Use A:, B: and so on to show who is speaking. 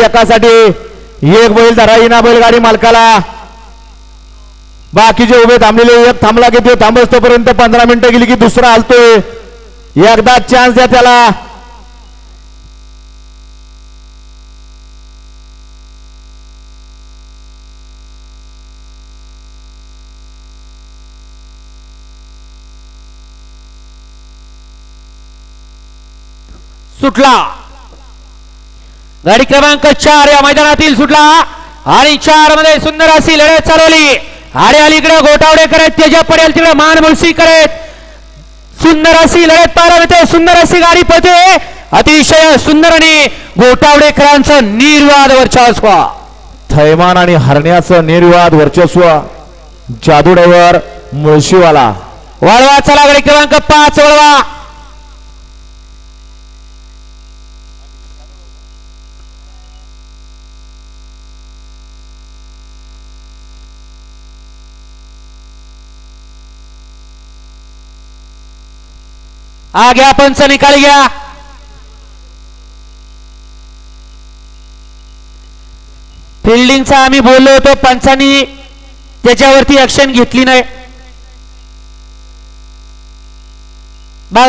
A: एकासाठी. एक बैल धराईना बैलगाडी मालकाला. बाकीचे उभे थांबलेले एक थांबला की ते थांबस तोपर्यंत पंधरा मिनिटं गेली की दुसरा हलतोय एकदा चान्स द्या त्याला.
B: सुटला. गाडी क्रमांक चार या मैदानातील सुटला. आणि चारमध्ये सुंदर अशी लढत चालवली. आणि अलीकडे गोटावडे करत त्याच्या पडेल तिकडे मान मुलसी करत सुंदर अशी लढत पाहायला मिळते. सुंदर अशी गाडी पळते. अतिशय सुंदर आणि गोटावडेकरांचं निर्वाद वर्चस्व.
A: थैमान आणि हरण्याचं निर्वाद वर्चस्व जादू ड्रायव्हर मुळशीवाला.
B: वळवा चला गाडी क्रमांक पाच वळवा. हा घ्या पंच निकाल घ्या. फिल्डिंगचा आम्ही बोललो होतो पंचांनी त्याच्यावरती ऍक्शन घेतली नाही. बघा